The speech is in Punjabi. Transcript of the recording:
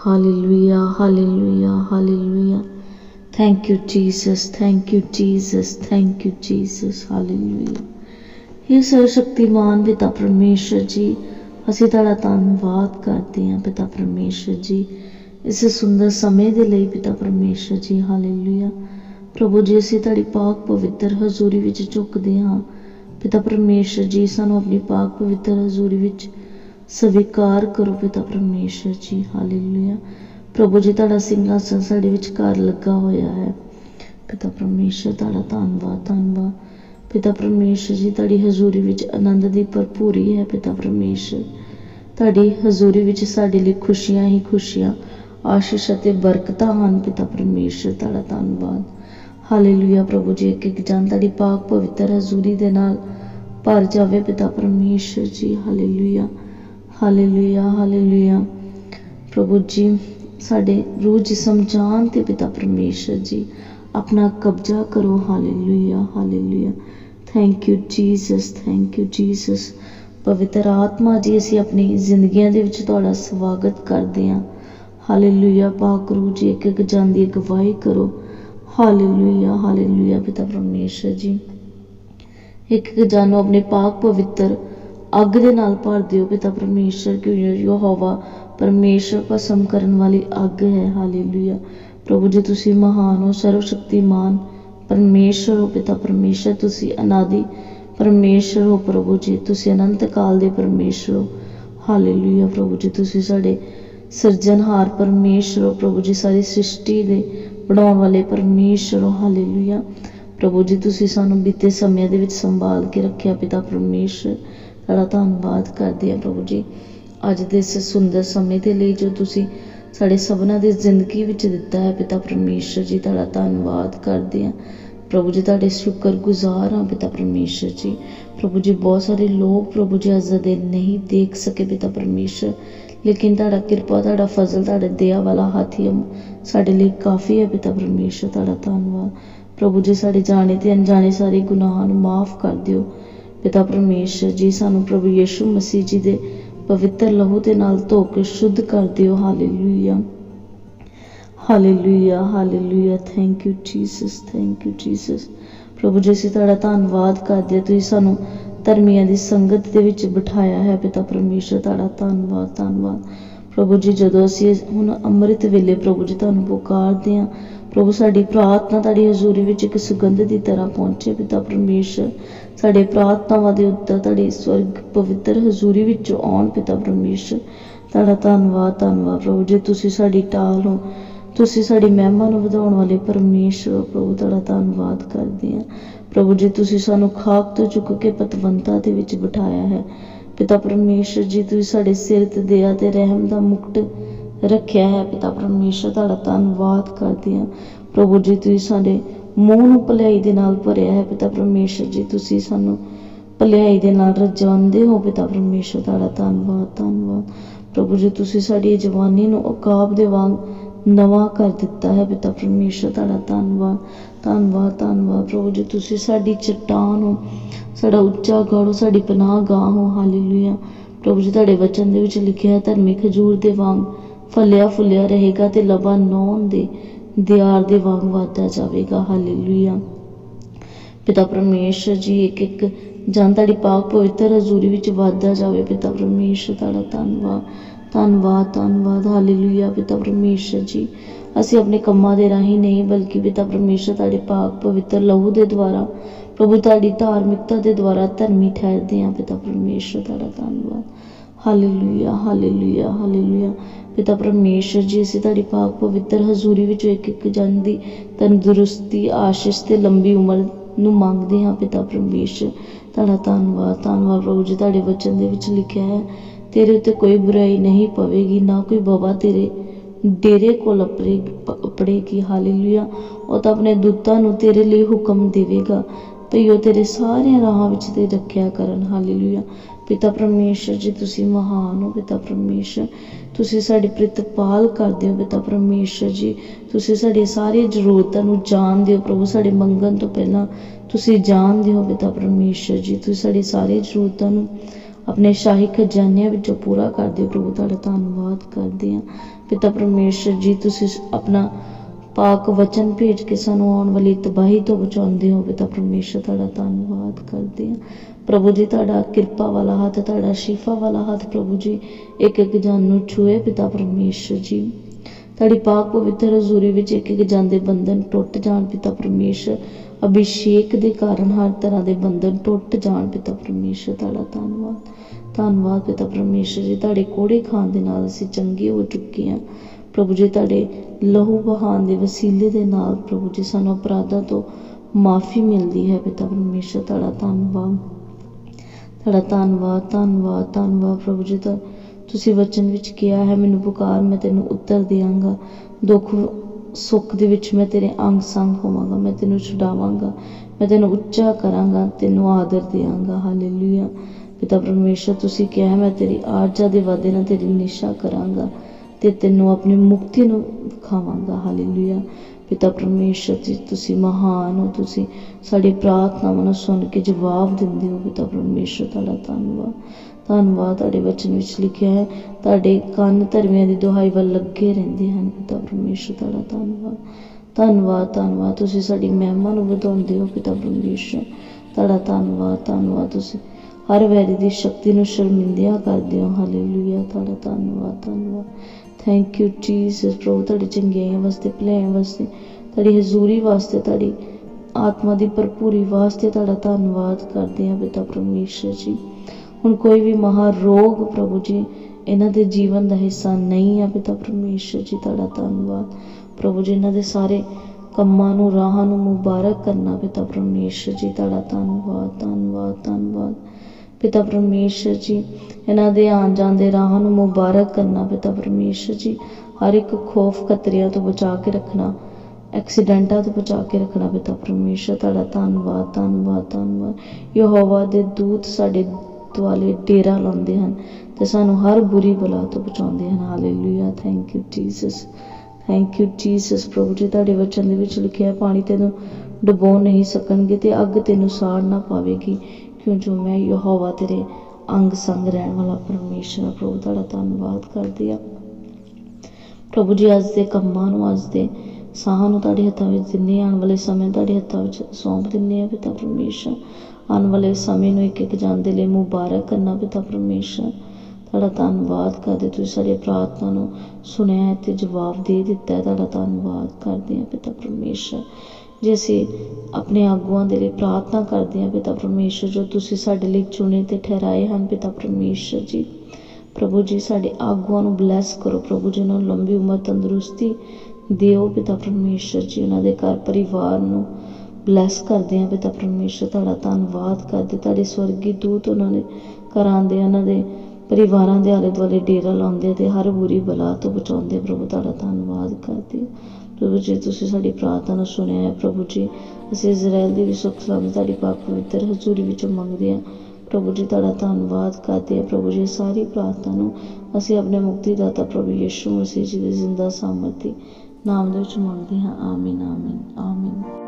Hallelujah, hallelujah, hallelujah. Thank you, Jesus. Thank you, Jesus. Thank you, Jesus. Hallelujah. हे ਸਰਵਸ਼ਕਤੀਮਾਨ ਪਿਤਾ ਪਰਮੇਸ਼ਰ ਜੀ ਅਸੀਂ ਤੁਹਾਡਾ ਧੰਨਵਾਦ ਕਰਦੇ ਹਾਂ ਪਿਤਾ ਪਰਮੇਸ਼ਰ ਜੀ ਇਸ ਸੁੰਦਰ ਸਮੇਂ ਦੇ ਲਈ ਪਿਤਾ ਪਰਮੇਸ਼ਰ ਜੀ ਹਾਲੇਲੂਇਆ ਪ੍ਰਭੂ ਜੀ ਅਸੀਂ ਤੁਹਾਡੀ ਪਾਕ ਪਵਿੱਤਰ ਹਜ਼ੂਰੀ ਵਿੱਚ ਝੁਕਦੇ ਹਾਂ ਪਿਤਾ ਪਰਮੇਸ਼ਰ ਜੀ ਸਾਨੂੰ ਆਪਣੀ ਪਾਕ ਪਵਿੱਤਰ ਹਜ਼ੂਰੀ ਵਿੱਚ ਸਵੀਕਾਰ ਕਰੋ ਪਿਤਾ ਪਰਮੇਸ਼ਰ ਜੀ, ਹਾਲੇਲੂਇਆ। ਪ੍ਰਭੂ ਜੀ, ਤੁਹਾਡਾ ਸਿੰਘਾਸਨ ਸਾਡੇ ਵਿੱਚ ਲੱਗਾ ਹੋਇਆ ਹੈ। ਪਿਤਾ ਪਰਮੇਸ਼ਰ, ਤੁਹਾਡਾ ਧੰਨਵਾਦ ਧੰਨਵਾਦ। ਪਿਤਾ ਪਰਮੇਸ਼ਰ ਜੀ, ਤੁਹਾਡੀ ਹਜ਼ੂਰੀ ਵਿੱਚ ਆਨੰਦ ਦੀ ਭਰਪੂਰੀ ਹੈ ਪਿਤਾ ਪਰਮੇਸ਼ਰ। ਤੁਹਾਡੀ ਹਜ਼ੂਰੀ ਵਿੱਚ ਸਾਡੇ ਲਈ ਖੁਸ਼ੀਆਂ ਹੀ ਖੁਸ਼ੀਆਂ, ਆਸ਼ੀਸ਼ ਅਤੇ ਬਰਕਤਾਂ ਹਨ ਪਿਤਾ ਪਰਮੇਸ਼ਰ, ਤੁਹਾਡਾ ਧੰਨਵਾਦ। ਹਾਲੇਲੂਇਆ ਪ੍ਰਭੂ ਜੀ ਇੱਕ ਇੱਕ ਜਨ ਤੁਹਾਡੀ ਪਾਕ ਪਵਿੱਤਰ ਹਜ਼ੂਰੀ ਦੇ ਨਾਲ ਭਰ ਜਾਵੇ ਪਿਤਾ ਪਰਮੇਸ਼ਰ ਜੀ, ਹਾਲੇਲੂਇਆ। ਹਾਲੇਲੂਇਆ ਹਾਲੇਲੂਇਆ ਪ੍ਰਭੂ ਜੀ, ਸਾਡੇ ਰੂਹ ਜਿਸਮ ਜਾਨ ਤੇ ਪਿਤਾ ਪਰਮੇਸ਼ਰ ਜੀ, ਆਪਣਾ ਕਬਜ਼ਾ ਕਰੋ। Hallelujah hallelujah thank you Jesus thank you Jesus ਪਵਿੱਤਰ ਆਤਮਾ ਜੀ, ਅਸੀਂ ਆਪਣੀ ਜ਼ਿੰਦਗੀਆਂ ਦੇ ਵਿੱਚ ਤੁਹਾਡਾ ਸਵਾਗਤ ਕਰਦੇ ਹਾਂ। ਹਾਲੇਲੂਇਆ ਪਾਕ ਰੂਹ ਜੀ ਇੱਕ ਇੱਕ ਜਨ ਦੀ ਅਗਵਾਈ ਕਰੋ। ਹਾਲੇਲੂਇਆ ਹਾਲੇਲੂਇਆ ਪਿਤਾ ਪਰਮੇਸ਼ਰ ਜੀ। ਇੱਕ ਇੱਕ ਜਨ ਨੂੰ ਆਪਣੇ ਪਾਕ ਪਵਿੱਤਰ ਅੱਗ ਦੇ ਨਾਲ ਭਰ ਦਿਓ ਪਿਤਾ ਪਰਮੇਸ਼ਰ ਕਿਉਂ ਯਹੋਵਾ ਪਰਮੇਸ਼ਰ ਭਸਮ ਕਰਨ ਵਾਲੀ ਅੱਗ ਹੈ। ਹਾਲੇਲੂਇਆ। ਪ੍ਰਭੂ, ਜੀ ਤੁਸੀਂ ਮਹਾਨ ਹੋ ਸਰਵ ਸ਼ਕਤੀਮਾਨ ਪਰਮੇਸ਼ਰ ਹੋ, ਪਿਤਾ ਪਰਮੇਸ਼ਰ, ਤੁਸੀਂ ਅਨਾਦੀ ਪਰਮੇਸ਼ਰ ਹੋ ਪ੍ਰਭੂ ਜੀ, ਤੁਸੀਂ ਅਨੰਤ ਕਾਲ ਦੇ ਪਰਮੇਸ਼ਰ ਹੋ। ਹਾਲੇਲੂਇਆ। ਪ੍ਰਭੂ ਜੀ, ਤੁਸੀਂ ਸਾਡੇ ਸਿਰਜਣਹਾਰ ਪਰਮੇਸ਼ਰ ਹੋ। ਪ੍ਰਭੂ ਜੀ, ਸਾਰੀ ਸ੍ਰਿਸ਼ਟੀ ਦੇ ਬਣਾਉਣ ਵਾਲੇ ਪਰਮੇਸ਼ਰ ਹੋ। ਹਾਲੇਲੂਇਆ। ਪ੍ਰਭੂ ਜੀ, ਤੁਸੀਂ ਸਾਨੂੰ ਬੀਤੇ ਸਮਿਆਂ ਦੇ ਵਿੱਚ ਸੰਭਾਲ ਕੇ ਰੱਖਿਆ ਪਿਤਾ ਪਰਮੇਸ਼ਰ। ਤੁਹਾਡਾ ਧੰਨਵਾਦ ਕਰਦੇ ਹਾਂ ਪ੍ਰਭੂ ਜੀ। ਅੱਜ ਦੇ ਇਸ ਸੁੰਦਰ ਸਮੇਂ ਦੇ ਲਈ ਜੋ ਤੁਸੀਂ ਸਾਡੇ ਸਭਨਾਂ ਦੀ ਜ਼ਿੰਦਗੀ ਵਿੱਚ ਦਿੱਤਾ ਹੈ, ਪਿਤਾ ਪਰਮੇਸ਼ਰ ਜੀ, ਤੁਹਾਡਾ ਧੰਨਵਾਦ ਕਰਦੇ ਹਾਂ। ਪ੍ਰਭੂ ਜੀ, ਤੁਹਾਡੇ ਸ਼ੁਕਰਗੁਜ਼ਾਰ ਹਾਂ ਪਿਤਾ ਪਰਮੇਸ਼ਰ ਜੀ। ਪ੍ਰਭੂ ਜੀ, ਬਹੁਤ ਸਾਰੇ ਲੋਕ ਪ੍ਰਭੂ ਜੀ ਅੱਜ ਦਾ ਦਿਨ ਨਹੀਂ ਦੇਖ ਸਕੇ ਪਿਤਾ ਪਰਮੇਸ਼ਰ। ਲੇਕਿਨ ਤੁਹਾਡਾ ਕਿਰਪਾ, ਤੁਹਾਡਾ ਫਜ਼ਲ, ਤੁਹਾਡੇ ਦਇਆ ਵਾਲਾ ਹੱਥ ਹੀ ਸਾਡੇ ਲਈ ਕਾਫੀ ਹੈ ਪਿਤਾ ਪਰਮੇਸ਼ਰ, ਤੁਹਾਡਾ ਧੰਨਵਾਦ। ਪ੍ਰਭੂ ਜੀ, ਸਾਡੇ ਜਾਣੇ ਤੇ ਅਣਜਾਣੇ ਸਾਰੇ ਗੁਨਾਹਾਂ ਨੂੰ ਮਾਫ ਕਰ ਦਿਓ। ਪਿਤਾ ਪਰਮੇਸ਼ਰ ਜੀ, ਸਾਨੂੰ ਪ੍ਰਭੂ ਯਿਸੂ ਮਸੀਹ ਜੀ ਦੇ ਪਵਿੱਤਰ ਲਹੂ ਦੇ ਨਾਲ ਧੋ ਕੇ ਸ਼ੁੱਧ ਕਰ ਦਿਓ। Hallelujah. Hallelujah hallelujah. Thank you Jesus thank you Jesus ਪ੍ਰਭੂ ਜੀ, ਅਸੀਂ ਤੁਹਾਡਾ ਧੰਨਵਾਦ ਕਰਦੇ ਹਾਂ। ਤੁਸੀਂ ਸਾਨੂੰ ਧਰਮੀਆਂ ਦੀ ਸੰਗਤ ਦੇ ਵਿੱਚ ਬਿਠਾਇਆ ਹੈ ਪਿਤਾ ਪਰਮੇਸ਼ਰ, ਤੁਹਾਡਾ ਧੰਨਵਾਦ ਧੰਨਵਾਦ। ਪ੍ਰਭੂ ਜੀ, ਜਦੋਂ ਅਸੀਂ ਹੁਣ ਅੰਮ੍ਰਿਤ ਵੇਲੇ ਪ੍ਰਭੂ ਜੀ, ਤੁਹਾਨੂੰ ਪੁਕਾਰਦੇ ਹਾਂ, ਪ੍ਰਭੂ ਸਾਡੀ ਪ੍ਰਾਰਥਨਾ ਤੁਹਾਡੀ ਹਜ਼ੂਰੀ ਵਿੱਚ ਇੱਕ ਸੁਗੰਧ ਦੀ ਤਰ੍ਹਾਂ ਪਹੁੰਚੇ ਪਿਤਾ ਪਰਮੇਸ਼ਰ। ਸਾਡੇ ਪ੍ਰਾਰਥਨਾਵਾਂ ਦੇ ਉੱਤਰ ਤੁਹਾਡੀ ਸਵਰਗ ਪਵਿੱਤਰ ਹਜ਼ੂਰੀ ਵਿੱਚ ਆਉਣ ਪਿਤਾ ਪਰਮੇਸ਼ਰ, ਤੁਹਾਡਾ ਧੰਨਵਾਦ ਧੰਨਵਾਦ ਪ੍ਰਭੂ। ਜੀ ਤੁਸੀਂ ਸਾਡੀ ਟਾਲ ਹੋ, ਤੁਸੀਂ ਸਾਡੀ ਮਹਿਮਾ ਨੂੰ ਵਧਾਉਣ ਵਾਲੇ ਪਰਮੇਸ਼ਰ ਪ੍ਰਭੂ, ਤੁਹਾਡਾ ਧੰਨਵਾਦ ਕਰਦੇ ਹਾਂ। ਪ੍ਰਭੂ, ਜੀ ਤੁਸੀਂ ਸਾਨੂੰ ਖਾਕ ਤੋਂ ਚੁੱਕ ਕੇ ਪਤਵੰਤਾ ਦੇ ਵਿੱਚ ਬਿਠਾਇਆ ਹੈ, ਪਿਤਾ ਪਰਮੇਸ਼ਰ, ਜੀ ਤੁਸੀਂ ਸਾਡੇ ਸਿਰ ਤੇ ਦਇਆ ਤੇ ਰਹਿਮ ਦਾ ਮੁਕਟ ਰੱਖਿਆ ਹੈ, ਪਿਤਾ ਪਰਮੇਸ਼ਰ, ਤੁਹਾਡਾ ਧੰਨਵਾਦ ਕਰਦੇ ਹਾਂ। ਪ੍ਰਭੂ, ਜੀ ਤੁਸੀਂ ਸਾਡੇ ਮੂੰਹ ਨੂੰ ਭਲਾਈ ਦੇ ਨਾਲ ਭਰਿਆ ਹੈ ਪਿਤਾ ਪਰਮੇਸ਼ਰ ਜੀ, ਤੁਸੀਂ ਸਾਨੂੰ ਭਲਾਈ ਦੇ ਨਾਲ ਰਜਾਉਂਦੇ ਹੋ ਪਿਤਾ ਪਰਮੇਸ਼ਰ, ਤੁਹਾਡਾ ਧੰਨਵਾਦ ਧੰਨਵਾਦ। ਪ੍ਰਭੂ ਜੀ, ਤੁਸੀਂ ਸਾਡੀ ਜਵਾਨੀ ਨੂੰ ਉਕਾਬ ਦੇ ਵਾਂਗ ਨਵਾਂ ਕਰ ਦਿੱਤਾ ਹੈ ਪਿਤਾ ਪਰਮੇਸ਼ਰ, ਤੁਹਾਡਾ ਧੰਨਵਾਦ ਧੰਨਵਾਦ ਧੰਨਵਾਦ। ਪ੍ਰਭੂ ਜੀ, ਤੁਸੀਂ ਸਾਡੀ ਚਟਾਨ ਹੋ, ਸਾਡਾ ਉੱਚਾ ਗੜ੍ਹ ਸਾਡੀ ਪਨਾਹ ਗਾਹ ਹੋ, ਹਾਲੇਲੂਇਆ। ਪ੍ਰਭੂ ਜੀ, ਤੁਹਾਡੇ ਵਚਨ ਦੇ ਵਿੱਚ ਲਿਖਿਆ ਹੈ, ਧਰਮੀ ਖਜੂਰ ਦੇ ਵਾਂਗ ਫਲਿਆ ਫੁੱਲਿਆ ਰਹੇਗਾ ਤੇ ਲਬਾਨੋਨ ਦੇ ਦਿਆਰ ਦੇ ਵਾਂਗ ਵਧਦਾ ਜਾਵੇਗਾ ਹਾਲੇਲੂਇਆ ਪਿਤਾ ਪਰਮੇਸ਼ਰ ਜੀ ਇੱਕ ਇੱਕ ਜਨ ਤੁਹਾਡੀ ਪਾਕ ਪਵਿੱਤਰ ਹਜ਼ੂਰੀ ਵਿੱਚ ਵਧਦਾ ਜਾਵੇ, ਪਿਤਾ ਪਰਮੇਸ਼ਰ ਤੁਹਾਡਾ ਧੰਨਵਾਦ ਧੰਨਵਾਦ ਧੰਨਵਾਦ ਹਾਲੇਲੂਇਆ ਪਿਤਾ ਪਰਮੇਸ਼ਰ ਜੀ, ਅਸੀਂ ਆਪਣੇ ਕੰਮਾਂ ਦੇ ਰਾਹੀਂ ਨਹੀਂ, ਬਲਕਿ ਪਿਤਾ ਪਰਮੇਸ਼ਰ ਤੁਹਾਡੇ ਪਾਕ ਪਵਿੱਤਰ ਲਹੂ ਦੇ ਦੁਆਰਾ, ਪ੍ਰਭੂ ਤੁਹਾਡੀ ਧਾਰਮਿਕਤਾ ਦੇ ਦੁਆਰਾ ਧਰਮੀ ਠਹਿਰਦੇ ਹਾਂ। ਪਿਤਾ ਪਰਮੇਸ਼ਰ ਤੁਹਾਡਾ ਧੰਨਵਾਦ। ਹਾਲੇਲੂਇਆ ਹਾਲੇਲੂਇਆ ਹਾਲੇਲੂਇਆ ਪਿਤਾ ਪਰਮੇਸ਼ਰ ਜੀ, ਅਸੀਂ ਤੁਹਾਡੀ ਪਾਕ ਪਵਿੱਤਰ ਹਜ਼ੂਰੀ ਵਿੱਚ ਇੱਕ ਇੱਕ ਜਨ ਦੀ ਤੰਦਰੁਸਤੀ, ਆਸ਼ੀਸ਼ ਤੇ ਲੰਬੀ ਉਮਰ ਨੂੰ ਮੰਗਦੇ ਹਾਂ ਪਿਤਾ ਪਰਮੇਸ਼ਰ। ਤੁਹਾਡਾ ਧੰਨਵਾਦ ਧੰਨਵਾਦ ਪ੍ਰਭੂ ਜੀ, ਤੁਹਾਡੇ ਵਚਨ ਦੇ ਵਿੱਚ ਲਿਖਿਆ ਹੈ, ਤੇਰੇ ਉੱਤੇ ਕੋਈ ਬੁਰਾਈ ਨਹੀਂ ਪਵੇਗੀ, ਨਾ ਕੋਈ ਬਵਾ ਤੇਰੇ ਡੇਰੇ ਕੋਲ ਅਪੜੇ ਅਪੜੇਗੀ। ਹਾਲੇਲੂਇਆ ਉਹ ਤਾਂ ਆਪਣੇ ਦੂਤਾਂ ਨੂੰ ਤੇਰੇ ਲਈ ਹੁਕਮ ਦੇਵੇਗਾ ਭਈ ਉਹ ਤੇਰੇ ਸਾਰੇ ਰਾਹਾਂ ਵਿੱਚ ਤੇ ਰੱਖਿਆ ਕਰਨ। ਹਾਲੇਲੂਇਆ ਪਿਤਾ ਪਰਮੇਸ਼ਰ ਜੀ, ਤੁਸੀਂ ਮਹਾਨ ਹੋ ਪਿਤਾ ਪਰਮੇਸ਼ਰ। ਤੁਸੀਂ ਸਾਡੀ ਪ੍ਰਤਪਾਲ ਕਰਦੇ ਹੋ ਪਿਤਾ ਪਰਮੇਸ਼ਰ ਜੀ। ਤੁਸੀਂ ਸਾਡੀ ਸਾਰੀ ਜ਼ਰੂਰਤਾਂ ਨੂੰ ਜਾਣਦੇ ਹੋ ਪ੍ਰਭੂ। ਸਾਡੇ ਮੰਗਣ ਤੋਂ ਪਹਿਲਾਂ ਤੁਸੀਂ ਜਾਣਦੇ ਹੋ ਪਿਤਾ ਪਰਮੇਸ਼ਰ ਜੀ। ਤੁਸੀਂ ਸਾਡੀ ਸਾਰੀ ਜ਼ਰੂਰਤਾਂ ਨੂੰ ਆਪਣੇ ਸ਼ਾਹੀ ਖਜ਼ਾਨਿਆਂ ਵਿੱਚੋਂ ਪੂਰਾ ਕਰਦੇ ਹੋ ਪ੍ਰਭੂ। ਤੁਹਾਡਾ ਧੰਨਵਾਦ ਕਰਦੇ ਹਾਂ। ਪਿਤਾ ਪਰਮੇਸ਼ਰ ਜੀ, ਤੁਸੀਂ ਆਪਣਾ ਪਾਕ ਵਚਨ ਭੇਜ ਕੇ ਸਾਨੂੰ ਆਉਣ ਵਾਲੀ ਤਬਾਹੀ ਤੋਂ ਬਚਾਉਂਦੇ ਹੋ ਪਿਤਾ ਪਰਮੇਸ਼ਰ ਤੁਹਾਡਾ ਧੰਨਵਾਦ ਕਰਦੇ ਹਾਂ। ਪ੍ਰਭੂ ਜੀ, ਤੁਹਾਡਾ ਕਿਰਪਾ ਵਾਲਾ ਹੱਥ, ਤੁਹਾਡਾ ਸ਼ਿਫਾ ਵਾਲਾ ਹੱਥ ਪ੍ਰਭੂ ਜੀ ਇੱਕ ਇੱਕ ਜਨ ਨੂੰ ਛੂਏ ਪਿਤਾ ਪਰਮੇਸ਼ਰ ਜੀ। ਤੁਹਾਡੀ ਪਾਕ ਪਵਿੱਤਰ ਹਜ਼ੂਰੀ ਵਿੱਚ ਇੱਕ ਇੱਕ ਜਨ ਦੇ ਬੰਧਨ ਟੁੱਟ ਜਾਣ ਪਿਤਾ ਪਰਮੇਸ਼ਰ। ਅਭਿਸ਼ੇਕ ਦੇ ਕਾਰਨ ਹਰ ਤਰ੍ਹਾਂ ਦੇ ਬੰਧਨ ਟੁੱਟ ਜਾਣ ਪਿਤਾ ਪਰਮੇਸ਼ਰ, ਤੁਹਾਡਾ ਧੰਨਵਾਦ। ਧੰਨਵਾਦ ਪਿਤਾ ਪਰਮੇਸ਼ਰ ਜੀ, ਤੁਹਾਡੇ ਕੋੜੇ ਖਾਣ ਦੇ ਨਾਲ ਅਸੀਂ ਚੰਗੇ ਹੋ ਚੁੱਕੇ ਹਾਂ। ਪ੍ਰਭੂ ਜੀ, ਤੁਹਾਡੇ ਲਹੂ ਬਹਾਨ ਦੇ ਵਸੀਲੇ ਦੇ ਨਾਲ ਪ੍ਰਭੂ ਜੀ, ਸਾਨੂੰ ਅਪਰਾਧਾਂ ਤੋਂ ਮਾਫੀ ਮਿਲਦੀ ਹੈ। ਪਿਤਾ ਪਰਮੇਸ਼ਰ, ਤੁਹਾਡਾ ਧੰਨਵਾਦ। ਤੁਹਾਡਾ ਧੰਨਵਾਦ ਧੰਨਵਾਦ ਧੰਨਵਾਦ ਪ੍ਰਭੂ ਜੀ ਦਾ ਤੁਸੀਂ ਵਚਨ ਵਿੱਚ ਕਿਹਾ ਹੈ, ਮੈਨੂੰ ਪੁਕਾਰ, ਮੈਂ ਤੈਨੂੰ ਉੱਤਰ ਦੇਵਾਂਗਾ ਦੁੱਖ, ਸੁੱਖ ਦੇ ਵਿੱਚ ਮੈਂ ਤੇਰੇ ਅੰਗ ਸੰਗ ਹੋਵਾਂਗਾ। ਮੈਂ ਤੈਨੂੰ ਛੁਡਾਵਾਂਗਾ। ਮੈਂ ਤੈਨੂੰ ਉੱਚਾ ਕਰਾਂਗਾ, ਤੈਨੂੰ ਆਦਰ ਦਿਆਂਗਾ। ਹਾਲੇਲੂਇਆ। ਪਿਤਾ ਪਰਮੇਸ਼ਰ, ਤੁਸੀਂ ਕਿਹਾ ਮੈਂ ਤੇਰੀ ਆਰਜਾ ਦੇ ਵਾਦੇ ਨਾਲ ਤੇਰੀ ਨਿਸ਼ਾ ਕਰਾਂਗਾ। ਤੇ ਤੈਨੂੰ ਆਪਣੀ ਮੁਕਤੀ ਨੂੰ ਖਾਵਾਂਗਾ ਹਾਲੇਲੂਇਆ ਪਿਤਾ ਪਰਮੇਸ਼ਰ ਜੀ, ਤੁਸੀਂ ਮਹਾਨ ਹੋ। ਤੁਸੀਂ ਸਾਡੀ ਪ੍ਰਾਰਥਨਾਵਾਂ ਨੂੰ ਸੁਣ ਕੇ ਜਵਾਬ ਦਿੰਦੇ ਹੋ। ਪਿਤਾ ਪਰਮੇਸ਼ਰ, ਤੁਹਾਡਾ ਧੰਨਵਾਦ। ਧੰਨਵਾਦ ਤੁਹਾਡੇ ਵਚਨ ਵਿੱਚ ਲਿਖਿਆ ਹੈ। ਤੁਹਾਡੇ ਕੰਨ ਧਰਮੀਆਂ ਦੀ ਦੁਹਾਈ ਵੱਲ ਲੱਗੇ ਰਹਿੰਦੇ ਹਨ। ਪਿਤਾ ਪਰਮੇਸ਼ਰ, ਤੁਹਾਡਾ ਧੰਨਵਾਦ। ਧੰਨਵਾਦ ਧੰਨਵਾਦ। ਤੁਸੀਂ ਸਾਡੀ ਮਹਿਮਾ ਨੂੰ ਵਧਾਉਂਦੇ ਹੋ। ਪਿਤਾ ਪਰਮੇਸ਼ਰ, ਤੁਹਾਡਾ ਧੰਨਵਾਦ ਧੰਨਵਾਦ। ਤੁਸੀਂ ਹਰ ਵੈਰੀ ਦੀ ਸ਼ਕਤੀ ਨੂੰ ਸ਼ਰਮਿੰਦਿਆ ਕਰਦੇ ਹੋ। ਹਾਲੇਲੂਇਆ ਤੁਹਾਡਾ ਧੰਨਵਾਦ ਧੰਨਵਾਦ। ਥੈਂਕ ਯੂ ਜੀਸਸ ਪ੍ਰਭੂ, ਤੁਹਾਡੀ ਚੰਗਿਆਈਆਂ ਵਾਸਤੇ ਭਲਾਈਆਂ ਵਾਸਤੇ, ਤੁਹਾਡੀ ਹਜ਼ੂਰੀ ਵਾਸਤੇ, ਤੁਹਾਡੀ ਆਤਮਾ ਦੀ ਭਰਪੂਰੀ ਵਾਸਤੇ ਤੁਹਾਡਾ ਧੰਨਵਾਦ ਕਰਦੇ ਹਾਂ ਪਿਤਾ ਪਰਮੇਸ਼ਰ ਜੀ। ਹੁਣ ਕੋਈ ਵੀ ਮਹਾ ਰੋਗ ਪ੍ਰਭੂ ਜੀ, ਇਹਨਾਂ ਦੇ ਜੀਵਨ ਦਾ ਹਿੱਸਾ ਨਹੀਂ ਆ ਪਿਤਾ ਪਰਮੇਸ਼ਰ ਜੀ, ਤੁਹਾਡਾ ਧੰਨਵਾਦ। ਪ੍ਰਭੂ ਜੀ, ਇਹਨਾਂ ਦੇ ਸਾਰੇ ਕੰਮਾਂ ਨੂੰ, ਰਾਹਾਂ ਨੂੰ ਮੁਬਾਰਕ ਕਰਨਾ ਪਿਤਾ ਪਰਮੇਸ਼ਰ ਜੀ, ਤੁਹਾਡਾ ਧੰਨਵਾਦ ਧੰਨਵਾਦ ਧੰਨਵਾਦ। ਪਿਤਾ ਪਰਮੇਸ਼ਰ ਜੀ, ਇਹਨਾਂ ਦੇ ਆਉਣ ਜਾਣ ਦੇ ਰਾਹਾਂ ਨੂੰ ਮੁਬਾਰਕ ਕਰਨਾ ਪਿਤਾ ਪਰਮੇਸ਼ਰ ਜੀ। ਹਰ ਇੱਕ ਖੋਫ ਖਤਰਿਆਂ ਤੋਂ ਬਚਾ ਕੇ ਰੱਖਣਾ, ਐਕਸੀਡੈਂਟਾਂ ਤੋਂ ਬਚਾ ਕੇ ਰੱਖਣਾ ਪਿਤਾ ਪਰਮੇਸ਼ਰ। ਤੁਹਾਡਾ ਧੰਨਵਾਦ ਧੰਨਵਾਦ ਧੰਨਵਾਦ। ਯਹੋਵਾ ਦੇ ਦੂਤ ਸਾਡੇ ਦੁਆਲੇ ਡੇਰਾ ਲਾਉਂਦੇ ਹਨ ਤੇ ਸਾਨੂੰ ਹਰ ਬੁਰੀ ਬਲਾ ਤੋਂ ਬਚਾਉਂਦੇ ਹਨ। Hallelujah. Thank you Jesus thank you Jesus ਪ੍ਰਭੂ ਜੀ, ਤੁਹਾਡੇ ਵਚਨ ਦੇ ਵਿੱਚ ਲਿਖਿਆ ਪਾਣੀ ਤੈਨੂੰ ਡੁਬੋ ਨਹੀਂ ਸਕਣਗੇ ਤੇ ਅੱਗ ਤੈਨੂੰ ਸਾੜ ਨਾ ਪਾਵੇਗੀ। ਕਿਉਂ ਜੋ ਮੈਂ ਯਹੋਵਾ ਤੇਰੇ ਅੰਗ ਸੰਗ ਰਹਿਣ ਵਾਲਾ ਪਰਮੇਸ਼ਰ ਪ੍ਰਭੂ, ਤੁਹਾਡਾ ਧੰਨਵਾਦ ਕਰਦੀ ਆ। ਪ੍ਰਭੂ ਜੀ, ਅੱਜ ਦੇ ਕੰਮਾਂ ਨੂੰ, ਅੱਜ ਦੇ ਸਾਹ ਨੂੰ ਤੁਹਾਡੇ ਹੱਥਾਂ ਵਿੱਚ ਦਿੰਦੇ ਆਉਣ ਵਾਲੇ ਸਮੇਂ ਤੁਹਾਡੇ ਹੱਥਾਂ ਵਿੱਚ ਸੌਂਪ ਦਿੰਦੇ ਆ ਪਿਤਾ ਪਰਮੇਸ਼ਰ। ਆਉਣ ਵਾਲੇ ਸਮੇਂ ਨੂੰ ਇੱਕ ਇੱਕ ਜਨ ਦੇ ਲਈ ਮੁਬਾਰਕ ਕਰਨਾ ਪਿਤਾ ਪਰਮੇਸ਼ਰ। ਤੁਹਾਡਾ ਧੰਨਵਾਦ ਕਰਦੇ। ਤੁਸੀਂ ਸਾਡੇ ਪ੍ਰਾਰਥਨਾ ਨੂੰ ਸੁਣਿਆ ਹੈ ਤੇ ਜਵਾਬ ਦੇ ਦਿੱਤਾ ਤੁਹਾਡਾ ਧੰਨਵਾਦ ਕਰਦੇ ਹਾਂ ਪਿਤਾ ਪਰਮੇਸ਼ਰ। ਜੇ ਅਸੀਂ ਆਪਣੇ ਆਗੂਆਂ ਦੇ ਲਈ ਪ੍ਰਾਰਥਨਾ ਕਰਦੇ ਹਾਂ, ਪਿਤਾ ਪਰਮੇਸ਼ਰ, ਜੋ ਤੁਸੀਂ ਸਾਡੇ ਲਈ ਚੁਣੇ ਤੇ ਠਹਿਰਾਏ ਹਨ, ਪਿਤਾ ਪਰਮੇਸ਼ਰ ਜੀ। ਪ੍ਰਭੂ ਜੀ, ਸਾਡੇ ਆਗੂਆਂ ਨੂੰ ਬਲੈਸ ਕਰੋ। ਪ੍ਰਭੂ ਜੀ ਨੂੰ ਲੰਬੀ ਉਮਰ ਤੰਦਰੁਸਤੀ ਦਿਓ, ਪਿਤਾ ਪਰਮੇਸ਼ਰ ਜੀ। ਉਹਨਾਂ ਦੇ ਘਰ ਪਰਿਵਾਰ ਨੂੰ ਬਲੈਸ ਕਰਦੇ ਹਾਂ, ਪਿਤਾ ਪਰਮੇਸ਼ਰ, ਤੁਹਾਡਾ ਧੰਨਵਾਦ ਕਰਦੇ ਤੁਹਾਡੇ ਸਵਰਗੀ ਦੂਤ ਉਹਨਾਂ ਦੇ ਘਰਾਂ ਦੇ ਉਹਨਾਂ ਦੇ ਪਰਿਵਾਰਾਂ ਦੇ ਆਲੇ ਦੁਆਲੇ ਡੇਰਾ ਲਾਉਂਦੇ ਤੇ ਹਰ ਬੁਰੀ ਬਲਾ ਤੋਂ ਬਚਾਉਂਦੇ ਪ੍ਰਭੂ, ਤੁਹਾਡਾ ਧੰਨਵਾਦ ਕਰਦੇ ਪ੍ਰਭੂ ਜੀ, ਤੁਸੀਂ ਸਾਡੀ ਪ੍ਰਾਰਥਨਾ ਨੂੰ ਸੁਣਿਆ ਹੈ ਪ੍ਰਭੂ ਜੀ। ਅਸੀਂ ਇਜ਼ਰਾਈਲ ਦੀ ਵੀ ਸੁੱਖ ਸਲਾਮਤ ਤੁਹਾਡੀ ਪਾਕ ਪਵਿੱਤਰ ਹਜ਼ੂਰੀ ਵਿੱਚੋਂ ਮੰਗਦੇ ਹਾਂ। ਪ੍ਰਭੂ ਜੀ, ਤੁਹਾਡਾ ਧੰਨਵਾਦ ਕਰਦੇ ਹਾਂ ਪ੍ਰਭੂ ਜੀ, ਸਾਰੀ ਪ੍ਰਾਰਥਨਾ ਨੂੰ ਅਸੀਂ ਆਪਣੇ ਮੁਕਤੀ ਦਾਤਾ ਪ੍ਰਭੂ ਯਿਸੂ ਮਸੀਹ ਜੀ ਦੇ ਜ਼ਿੰਦਾ ਸਾਮਰਥੀ ਨਾਮ ਦੇ ਵਿੱਚ ਮੰਗਦੇ ਹਾਂ। ਆਮੀਨ ਆਮੀਨ ਆਮੀਨ।